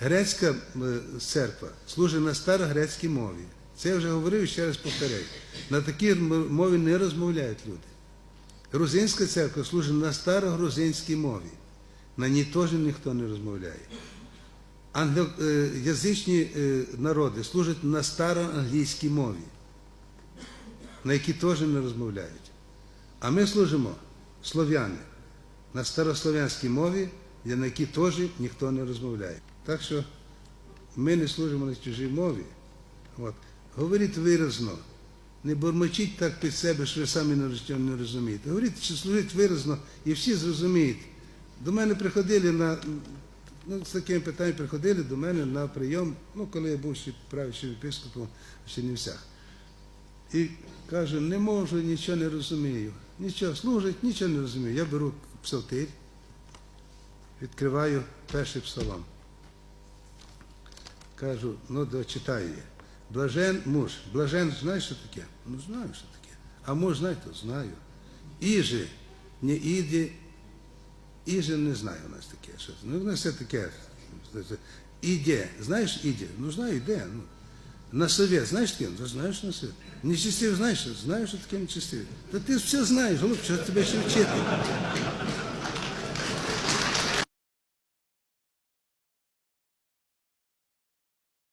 Грецька е, церква служить на старогрецькій мові. Це я вже говорив і ще раз повторяю. На такій мові не розмовляють люди. Грузинська церква служить на старогрузинській мові. На ній теж ніхто не розмовляє. Англоязичні е, народи служать на староанглійській мові, на якій теж не розмовляють. А ми служимо слов'яни на старослов'янській мові, на якій теж ніхто не розмовляє. Так що ми не служимо на чужій мові. От. Говоріть виразно. Не бурмочіть так під себе, що ви самі не розумієте. Говоріть, що служить виразно, і всі зрозуміють. До мене приходили на. Ну, з таким питанням приходили до мене на прийом, ну, коли я був ще правичним епископом в Чернівцях. І каже, не можу, нічого не розумію. Нічого служить, нічого не розумію. Я беру псалтир, відкриваю перший псалом. Кажу, ну дочитаю я. Блажен муж. Блажен, знаєш, що таке? Ну знаю, що таке. А муж, знаєте, знаю. Іже, не іде, іже не знаю у нас таке. Що. Ну, у нас все таке. Іде. Знаєш, іде? Ну знаю, іде. Ну. На совет, знаєш таке? Ну, знаєш на совет. Нечистив, знаєш, знаєш, що таке нечистив. Та ти все знаєш, голубче, що тебе ще вчити.